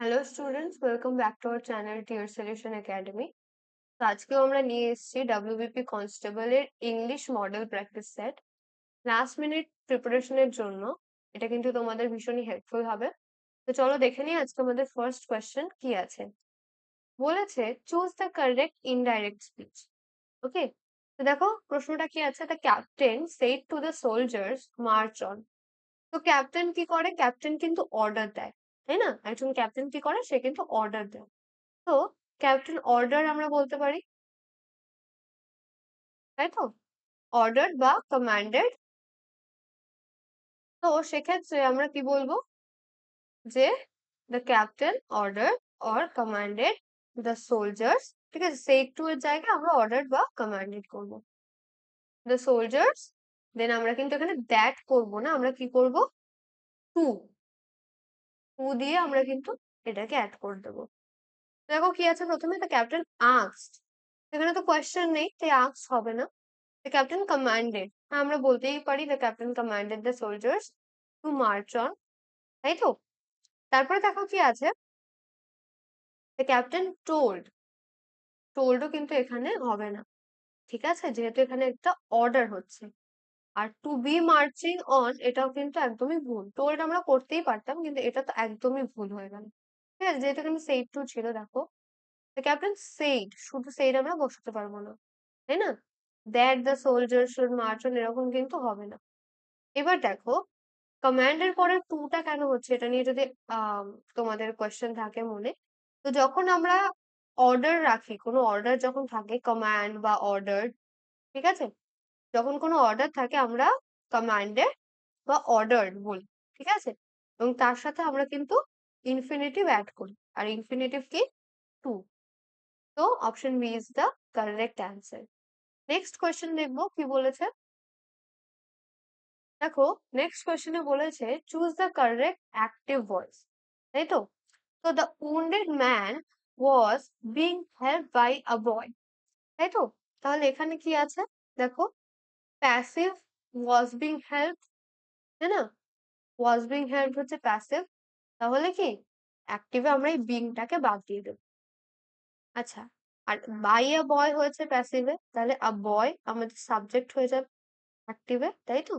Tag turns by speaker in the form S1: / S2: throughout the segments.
S1: Hello students welcome back to our channel tier solution academy তো আজকেও আমরা নিয়ে এসেছি ডাব্লিউবিপি কনস্টেবলের English model practice set last minute প্রিপারেশনের জন্য, এটা কিন্তু তোমাদের ভীষণই হেল্পফুল হবে। তো চলো দেখে নিই আজকে আমাদের ফার্স্ট কোয়েশ্চেন কি আছে। বলেছে choose the correct indirect speech okay তো দেখো, প্রশ্নটা কি আছে? The captain said to the soldiers march on তো ক্যাপ্টেন কি করে? ক্যাপ্টেন কিন্তু অর্ডার দেয়। তাই না? একজন ক্যাপ্টেন কি করে? সে কিন্তু অর্ডার দেয়। তো ক্যাপ্টেন অর্ডার আমরা বলতে পারি? তাই তো? অর্ডার বা কমান্ডেড তো সেক্ষেত্রে আমরা কি বলব? যে the captain order or commanded the soldiers ঠিক আছে? সেই টু এর জায়গায় আমরা অর্ডার বা কমান্ডেড করব। দ্য সোলজার্স দেন আমরা কিন্তু এখানে দ্যাট করব না। আমরা কি করব? টু টু দিয়ে আমরা কিন্তু এটাকে অ্যাড করে দেবো। দেখো কি আছে প্রথমে? দ্য ক্যাপ্টেন আস্ট এখানে তো কোয়েশ্চেন নেই, তাই আস্ট হবে না। দ্য ক্যাপ্টেন কমান্ডেড হ্যাঁ আমরা বলতেই পারি the captain commanded the soldiers to march on তাই তো? তারপরে দেখো কি আছে? দ্য ক্যাপ্টেন টোল্ড টোল্ডও কিন্তু এখানে হবে না। ঠিক আছে? যেহেতু এখানে একটা অর্ডার হচ্ছে। আর টু বি মার্চিং অন এটাও কিন্তু একদমই ভুল। টোল্ড আমরা করতেই পারতাম, কিন্তু এটা তো একদমই ভুল হয়ে গেল। ঠিক আছে, যেহেতু এখানে সেইড টু ছিল, দেখো। ক্যাপ্টেন সেইড শুধু সেইড আমরা বসাতে পারব না, তাই না? That the soldier should march on এরকম কিন্তু হবে না। এবার দেখো কমান্ডের পরে টুটা কেন হচ্ছে, এটা নিয়ে যদি তোমাদের কোয়েশ্চেন থাকে মনে, তো যখন আমরা অর্ডার রাখি, কোনো অর্ডার যখন থাকে কমান্ড বা অর্ডার ঠিক আছে? যখন কোনো অর্ডার থাকে, আমরা কমান্ডে বা অর্ডার বলি, ঠিক আছে? এবং তার সাথে আমরা কিন্তু ইনফিনিটিভ অ্যাড করি, আর ইনফিনিটিভ কি? টু তো option B is the correct answer next question দেখব, কি বলেছে? দেখো নেক্সট কোয়েশ্চেনে বলেছে choose the correct active voice তাই তো? তো the wounded man was being help by a boy তাই তো? তাহলে এখানে কি আছে? দেখো প্যাসিভ ওয়াজ বিং হেল্প তাই না ওয়াজ বিং হেল্প হচ্ছে প্যাসিভ তাহলে কি? অ্যাক্টিভে আমরা এই বিংটাকে বাদ দিয়ে দেব। আচ্ছা আর বাই আ বয় হয়েছে প্যাসিভে তাহলে আ বয় আমাদের সাবজেক্ট হয়ে যাবে অ্যাক্টিভে তাই তো?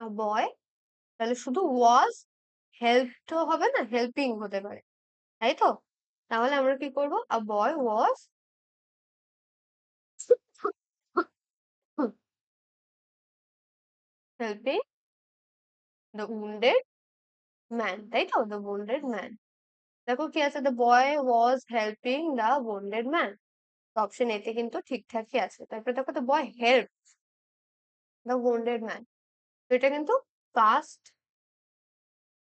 S1: আ বয় তাহলে শুধু ওয়াজ হেল্প তো হবে না হেল্পিং হতে পারে তাই তো? তাহলে আমরা কি করব? A boy was helping the wounded man তাই তো? দ্য wounded ম্যান দেখো কি আছে? The boy was helping the wounded man option এতে কিন্তু ঠিকঠাকই আছে। তারপরে দেখো the boy help the wounded man তো এটা কিন্তু পাস্ট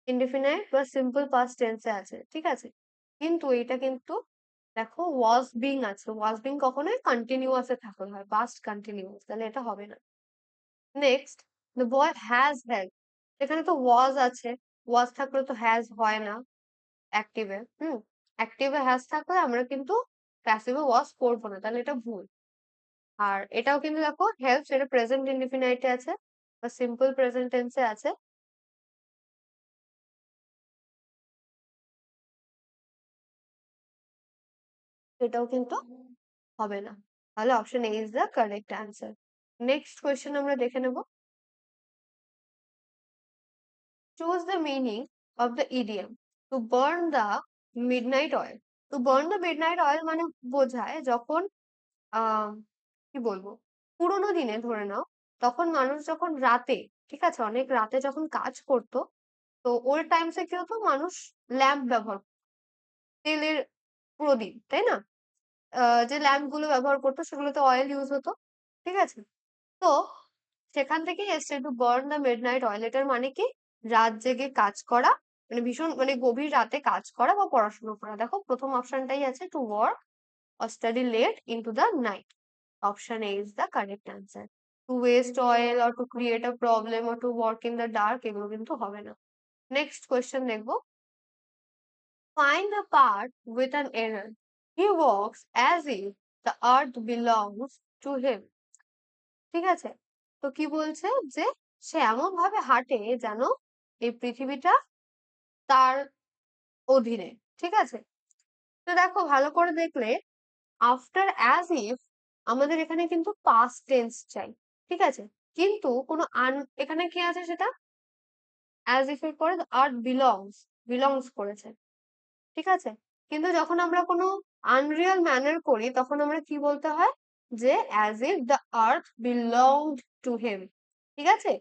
S1: ইনডিফিনাইট বা সিম্পল পাস্ট টেন্সে আছে, ঠিক আছে? কিন্তু এটা কিন্তু দেখো ওয়াজ বিং আছে। ওয়াজ বিং কখনোই কন্টিনিউয়াসে থাকতে হয় পাস্ট কন্টিনিউয়াস তাহলে এটা হবে না। Next the boy has help এখানে তো ওয়াজ আছে। ওয়াজ থাকলে তো হ্যাজ হয় না। অ্যাক্টিভে হুম। অ্যাক্টিভে হ্যাজ থাকলে আমরা কিন্তু প্যাসিভে ওয়াজ করব না, তাহলে এটা ভুল। আর এটাও কিন্তু দেখো হেল্প সেটা প্রেজেন্ট ইনডিফিনাইটে আছে বা সিম্পল প্রেজেন্ট টেন্সে আছে। এটাও কিন্তু হবে না। তাহলে option A is the correct answer next question আমরা দেখে নেব। Choose the meaning of the idiom to burn the midnight oil to burn the midnight oil মানে বোঝায় যখন, আহ, কি বলব? পুরোনো দিনে ধরে নাও, তখন মানুষ যখন রাতে, ঠিক আছে? অনেক রাতে যখন কাজ করতো, তো ওই টাইমসে কি হতো? মানুষ ল্যাম্প ব্যবহার তেলের প্রদীপ, তাই না? যে ল্যাম্পগুলো ব্যবহার করতো, সেগুলোতে অয়েল ইউজ হতো, ঠিক আছে? তো সেখান থেকেই এসছে to burn the midnight oil এটার মানে কি? রাত জেগে কাজ করা মানে ভীষণ মানে গভীর রাতে কাজ করা বা পড়াশোনা করা। দেখো প্রথম অপশনটাই আছে to work study late into the night option A is the correct answer to waste oil or to create a problem or to work in the dark এগুলো কিন্তু হবে না। নেক্সট কোয়েশ্চেন দেখব। Find the part with an error he works as if the earth belongs to him ঠিক আছে? তো কি বলছে? যে সে এমন ভাবে হাঁটে যেন এই পৃথিবীটা তার অধীনে, ঠিক আছে? তো দেখো ভালো করে দেখলে আফটার অ্যাজ ইফ আমাদের এখানে কিন্তু পাস্ট টেন্স চাই, ঠিক আছে? কিন্তু কোনো আন এখানে কি আছে সেটা? অ্যাজ ইফ এর পরে আর্ট বিলংস বিলংস করেছে, ঠিক আছে? কিন্তু যখন আমরা কোনো আনরিয়াল ম্যানার করি, তখন আমরা কি বলতে হয়? যে as if the earth belonged to him ঠিক আছে?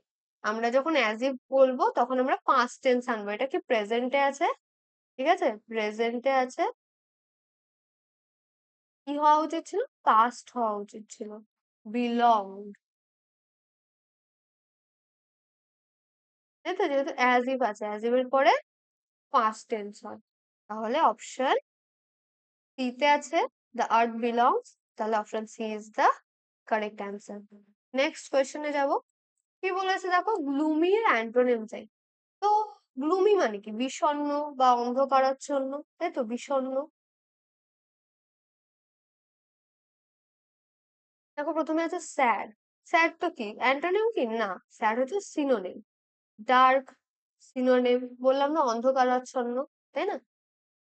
S1: আমরা যখন অ্যাজ ইফ বলব, তখন আমরা পাস্ট টেন্স আনব। এটা কি প্রেজেন্টে আছে? ঠিক আছে? প্রেজেন্টে আছে। কি হওয়া উচিত ছিল? পাস্ট হওয়া উচিত ছিল। বিলং তো যেহেতু অ্যাজ ইফ আছে অ্যাজ ইফ এর পরে পাস্ট টেন্স হয়। তাহলে অপশন সি তে আছে দ্য আর্থ বিলংস তাহলে option C is the correct answer next কোয়েশ্চেনে যাব। কি বলেছে দেখো? গ্লুমি এর অ্যান্টোনিম চাই। তো গ্লুমি মানে কি? বিষণ্ণ বা অন্ধকারাচ্ছন্ন, তাই তো? বিষণ্ণ। দেখো, প্রথমে আছে স্যাড। স্যাড তো কি? অ্যান্টোনিম কি? না, স্যাড হচ্ছে সিনোনিম। ডার্ক সিনোনিম বললাম না, অন্ধকারাচ্ছন্ন, তাই না?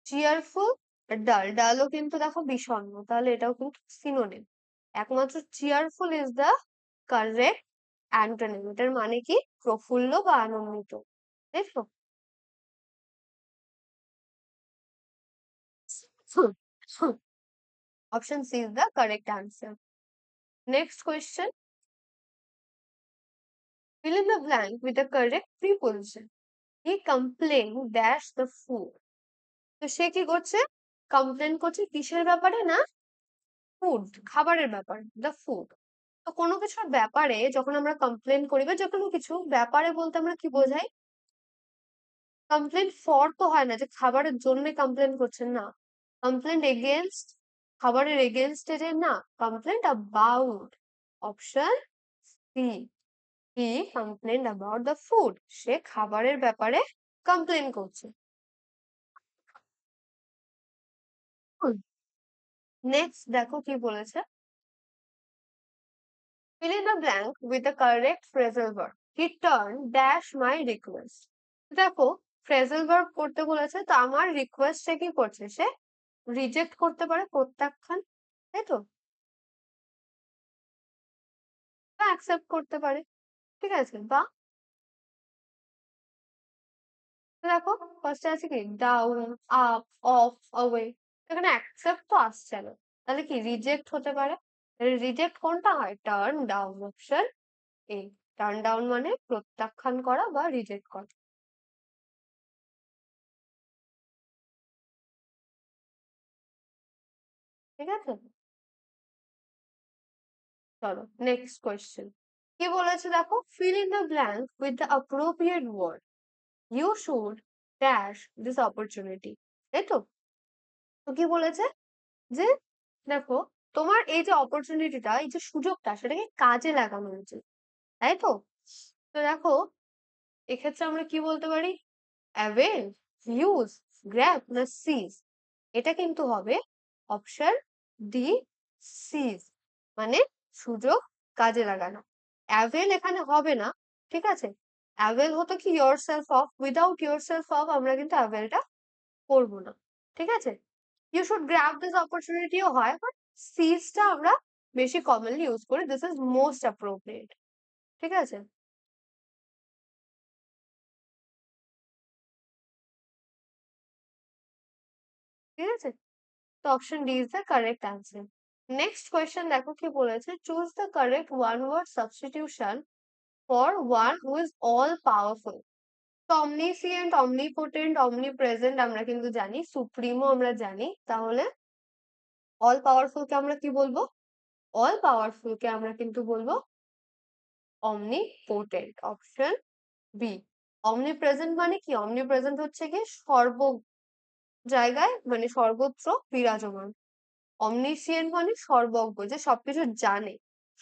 S1: চিয়ারফুল ডাল। ডালও কিন্তু দেখো বিষণ্ণ, তাহলে এটাও কিন্তু সিনোনিম। একমাত্র cheerful is the correct antonym এটার মানে কি? প্রফুল্ল বা আনন্দিত দেখো option C is the correct answer next question fill in the blank with the correct preposition. He complained dash the food. তো সে কি করছে? কমপ্লেন করছে কিসের ব্যাপারে না? ফুড খাবারের ব্যাপার দ্য ফুড তো কোনো কিছুর ব্যাপারে যখন আমরা কমপ্লেন করি বা যে কোনো কিছু, ব্যাপারে বলতে আমরা কি বোঝাই? কমপ্লেন ফর তো হয় না যে খাবারের জন্য কমপ্লেন করছেন না। কমপ্লেন এগেনস্ট খাবারের এগেনস্টে যে না complain about option C he complain about the food সে খাবারের ব্যাপারে কমপ্লেন করছে। নেক্সট দেখো কি বলেছে। Fill in the blank with the correct phrasal verb. He turned dash my request. দেখো, phrasal verb করতে বলেছে, তো আমার রিকোয়েস্ট কি করছে? সে রিজেক্ট করতে পারে প্রত্যাখ্যান, তাই তো? বা অ্যাকসেপ্ট করতে পারে, ঠিক আছে? বা দেখো ফার্স্টে আছে কি? ডাউন আপ অফ অ্যাওয়ে এখানে অ্যাকসেপ্ট তো আসছে না তাহলে কি? রিজেক্ট হতে পারে। রিজেক্ট কোনটা হয়? Turn down option A turn down মানে প্রত্যাখ্যান করা বা রিজেক্ট করা। ঠিক আছে? চলো নেক্সট কোয়েশ্চেন কি বলেছে দেখো? Fill in the blank with the appropriate word you should dash this opportunity তাই তো? তো কি বলেছে? যে দেখো তোমার এই যে অপরচুনিটিটা এই যে সুযোগটা, সেটাকে কাজে লাগানো উচিত তাই তো? তো দেখো, এক্ষেত্রে আমরা কি বলতে পারি? অ্যাভেল ইউজ গ্র্যাব না সিজ এটা কিন্তু হবে অপশন ডি সিজ মানে সুযোগ কাজে লাগানো। অ্যাভেল এখানে হবে না, ঠিক আছে? অ্যাভেল হতো কি yourself of without yourself of আমরা কিন্তু অ্যাভেলটা করব না, ঠিক আছে? ইউ শুড গ্র্যাব দিস অপরচুনিটিও হয় বাট সিজটা আমরা বেশি কমনলি ইউজ করি। দিস ইজ মোস্ট অ্যাপ্রোপ্রিয়েট ঠিক আছে? ঠিক আছে? তো option D is the correct answer next question দেখো কি বলেছে? Choose the correct one word substitution for one who is all powerful তো অমনিসিয়েন্ট অমনিপোটেন্ট অমনিপ্রেজেন্ট আমরা কিন্তু জানি সুপ্রিমো আমরা জানি। তাহলে অল পাওয়ারফুল কে আমরা কি বলব? অল পাওয়ারফুল কে আমরা কিন্তু বলব? Omnipotent option B omnipresent মানে কি? অমনি প্রেজেন্ট হচ্ছে কি সর্ব জায়গায় মানে সর্বত্র বিরাজমান। অমনিসিয়েন্ট মানে সর্বজ্ঞ, যে সবকিছু জানে,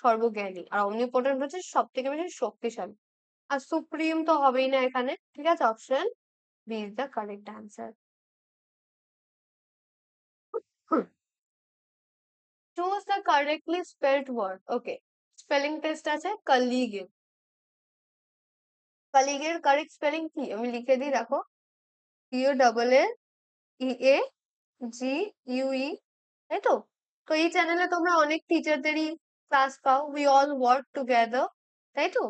S1: সর্বজ্ঞানী। আর অমনি অমনিপোটেন্ট হচ্ছে সব থেকে বেশি শক্তিশালী। আর সুপ্রিম তো হবেই না এখানে, ঠিক আছে? Option B is the correct answer correctly spelled word okay spelling test আছে কলিগের কলিগের কারেক্ট স্পেলিং কি? আমি লিখে দিই রাখো U double A E A G U E তাই তো? তো এই চ্যানেলে তোমরা অনেক টিচারদেরই ক্লাস পাও। উই অল ওয়ার্ক টুগেদার তাই তো?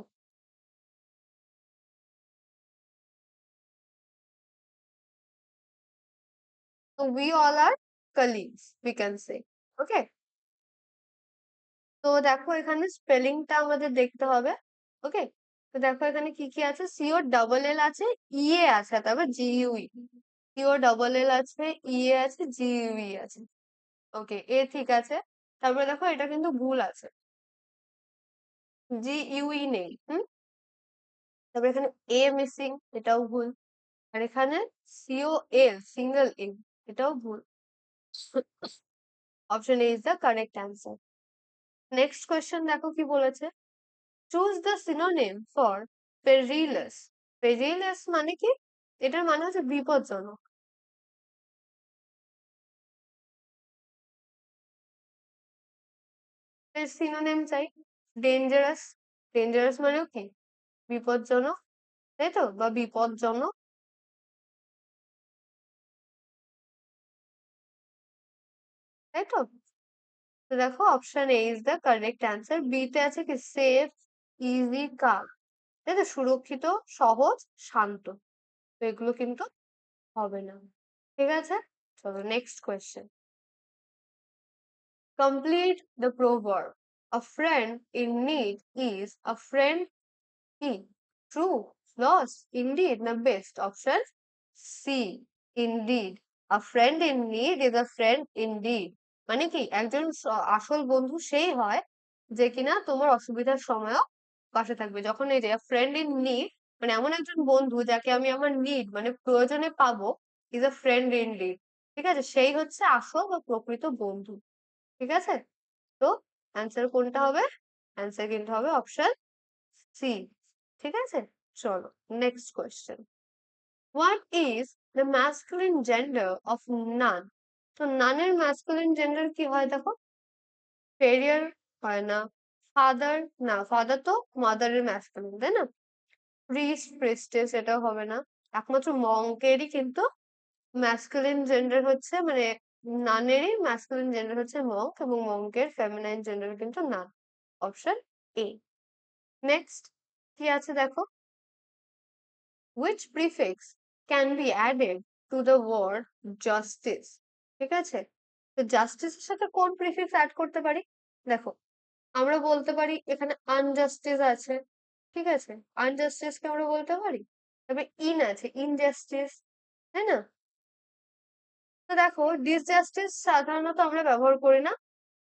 S1: তো we all are colleagues we can say okay তো দেখো এখানে স্পেলিংটা আমাদের দেখতে হবে ওকে তো দেখো এখানে কি কি আছে? সিও ডাবল এল আছে ইএ আছে, তারপর জিইউই সিও ডাবল এল আছে ইএ আছে জিইউই আছে ওকে এ ঠিক আছে, তারপরে দেখো এটা কিন্তু ভুল আছে। জি ইউই নেই, হুম? তারপরে এখানে এ মিসিং এটাও ভুল। আর এখানে সিও এল সিঙ্গেল এ এটাও ভুল। Option A is the correct answer next question দেখো কি বলেছে? Choose the synonym for perilous perilous মানে কি? এটার মানে হচ্ছে বিপজ্জনক। সিনোনিম চাই ডেঞ্জারাস ডেঞ্জারাস মানেও কি? বিপজ্জনক, তাই তো? বা বিপজ্জনক। তাই তো? তো দেখো option A is the correct answer B তে আছে কি সেফ ইজি কার তাই সুরক্ষিত, সহজ, শান্ত, তো এগুলো কিন্তু হবে না, ঠিক আছে? চলো next question complete the proverb, a friend in need is a friend কি ট্রু লস ইনডিড না best option C indeed a friend in need is a friend indeed মানে কি একজন আসল বন্ধু সেই হয় যে কিনা তোমার অসুবিধার সময়ও পাশে থাকবে। যখন এই যে ফ্রেন্ড ইন নিড মানে এমন একজন বন্ধু যাকে আমি আমার নিড মানে প্রয়োজনে পাবো is a friend in lead ঠিক আছে? সেই হচ্ছে আসল বা প্রকৃত বন্ধু, ঠিক আছে? তো অ্যান্সার কোনটা হবে? অ্যান্সার কিন্তু হবে অপশন সি ঠিক আছে? চলো next question what is the masculine gender of nun তো নানের ম্যাসকুলিন জেন্ডার কি হয় দেখো? ফেরিয়ার হয় না। ফাদার না ফাদার তো মাদারের ম্যাসকুলিন তাই না? প্রিস্ট প্রিস্টেস এটাও হবে না। একমাত্র মঙ্কেরই কিন্তু ম্যাসকুলিন জেন্ডার হচ্ছে মানে নানেরই ম্যাসকুলিন জেন্ডার হচ্ছে মঙ্ক এবং মঙ্কের ফেমিনাইন জেন্ডার কিন্তু নান। অপশন এ নেক্সট কি আছে দেখো? Which prefix can be added to the word justice? ঠিক আছে? তো জাস্টিসের সাথে কোন প্রিফিক্স অ্যাড করতে পারি? দেখো, আমরা বলতে পারি এখানে আনজাস্টিস আছে, ঠিক আছে? আনজাস্টিসকে আমরা বলতে পারি? তবে ইন আছে ইনজাস্টিস তাই না? তো দেখো ডিসজাস্টিস সাধারণত আমরা ব্যবহার করি না,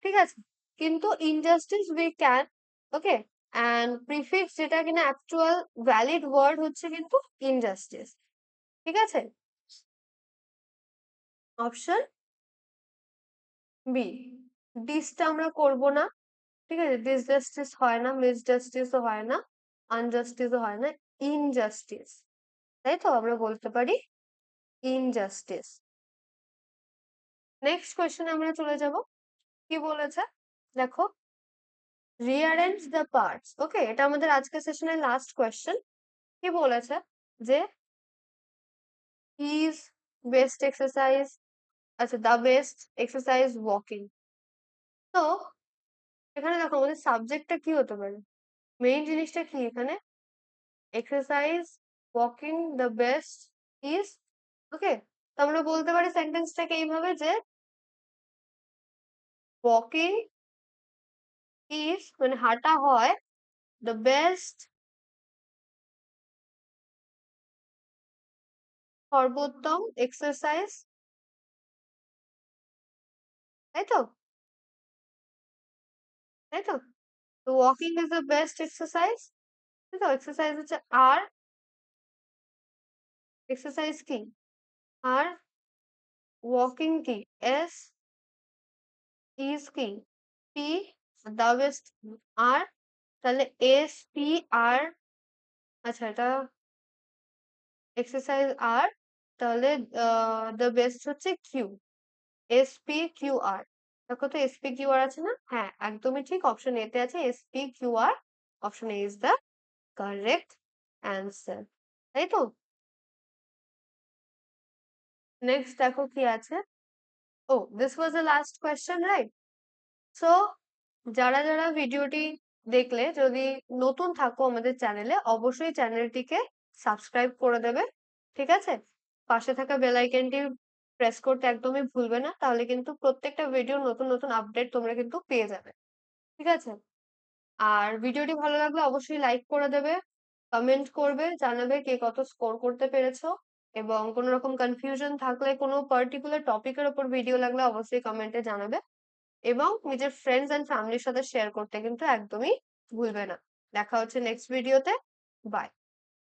S1: ঠিক আছে? কিন্তু injustice we can okay and prefix যেটা কিনা অ্যাকচুয়াল ভ্যালিড ওয়ার্ড হচ্ছে কিন্তু ইনজাস্টিস ঠিক আছে? অপশন বি, ডিসটা আমরা করব না, ঠিক আছে? ডিসজাস্টিস হয় না মিসজাস্টিসও হয় না আনজাস্টিসও হয় না ইনজাস্টিস তাই তো? আমরা বলতে পারি ইনজাস্টিস নেক্সট কোয়েশ্চেন আমরা চলে যাব। কি বলেছে? দেখো রিয়ারেঞ্জ দ্য পার্টস ওকে এটা আমাদের আজকের সেশনের লাস্ট কোয়েশ্চেন কি বলেছে? যে ইজ বেস্ট এক্সারসাইজ আচ্ছা দ্য বেস্ট এক্সারসাইজ ওয়াকিং তো, এখানে দেখো আমাদের সাবজেক্টটা কি হতে পারে? মেইন জিনিসটা কি এখানে? Exercise walking the best is okay তো আমরা বলতে পারি সেন্টেন্সটাকে এইভাবে যে ওয়াকিং ইজ মানে হাঁটা হয় দ্য বেস্ট সর্বোত্তম এক্সারসাইজ তাই তো তাই তো তো walking is the best exercise তাই তো এক্সারসাইজ হচ্ছে আর এক্সারসাইজ কি আর ওয়াকিং কি এস ইজ কি পি দ্য বেস্ট আর তাহলে এস পি আর আচ্ছা এটা এক্সারসাইজ আর তাহলে দ্য বেস্ট হচ্ছে Q S P Q R দেখো তো এস পি কিউ আর আছে না? হ্যাঁ একদমই ঠিক। অপশন এতে আছে S P Q R option A is the correct answer তাই তো? নেক্সট দেখো কি আছে? ও this was the last question right so যারা যারা ভিডিওটি দেখলে, যদি নতুন থাকো আমাদের চ্যানেলে, অবশ্যই চ্যানেলটিকে সাবস্ক্রাইব করে দেবে, ঠিক আছে? পাশে থাকা বেল আইকনটি প্রেস করতে একদমই ভুলবে না। তাহলে কিন্তু প্রত্যেকটা ভিডিও নতুন নতুন আপডেট তোমরা কিন্তু পেয়ে যাবে। ঠিক আছে? আর ভিডিওটি ভালো লাগলে অবশ্যই লাইক করে দেবে কমেন্ট করবে, জানাবে কে কত স্কোর করতে পেরেছ এবং কোনো রকম কনফিউশন থাকলে, কোনো পার্টিকুলার টপিকের ওপর ভিডিও লাগলে অবশ্যই কমেন্টে জানাবে এবং নিজের ফ্রেন্ডস এন্ড ফ্যামিলির সাথে শেয়ার করতে কিন্তু একদমই ভুলবে না। দেখা হচ্ছে নেক্সট ভিডিওতে বাই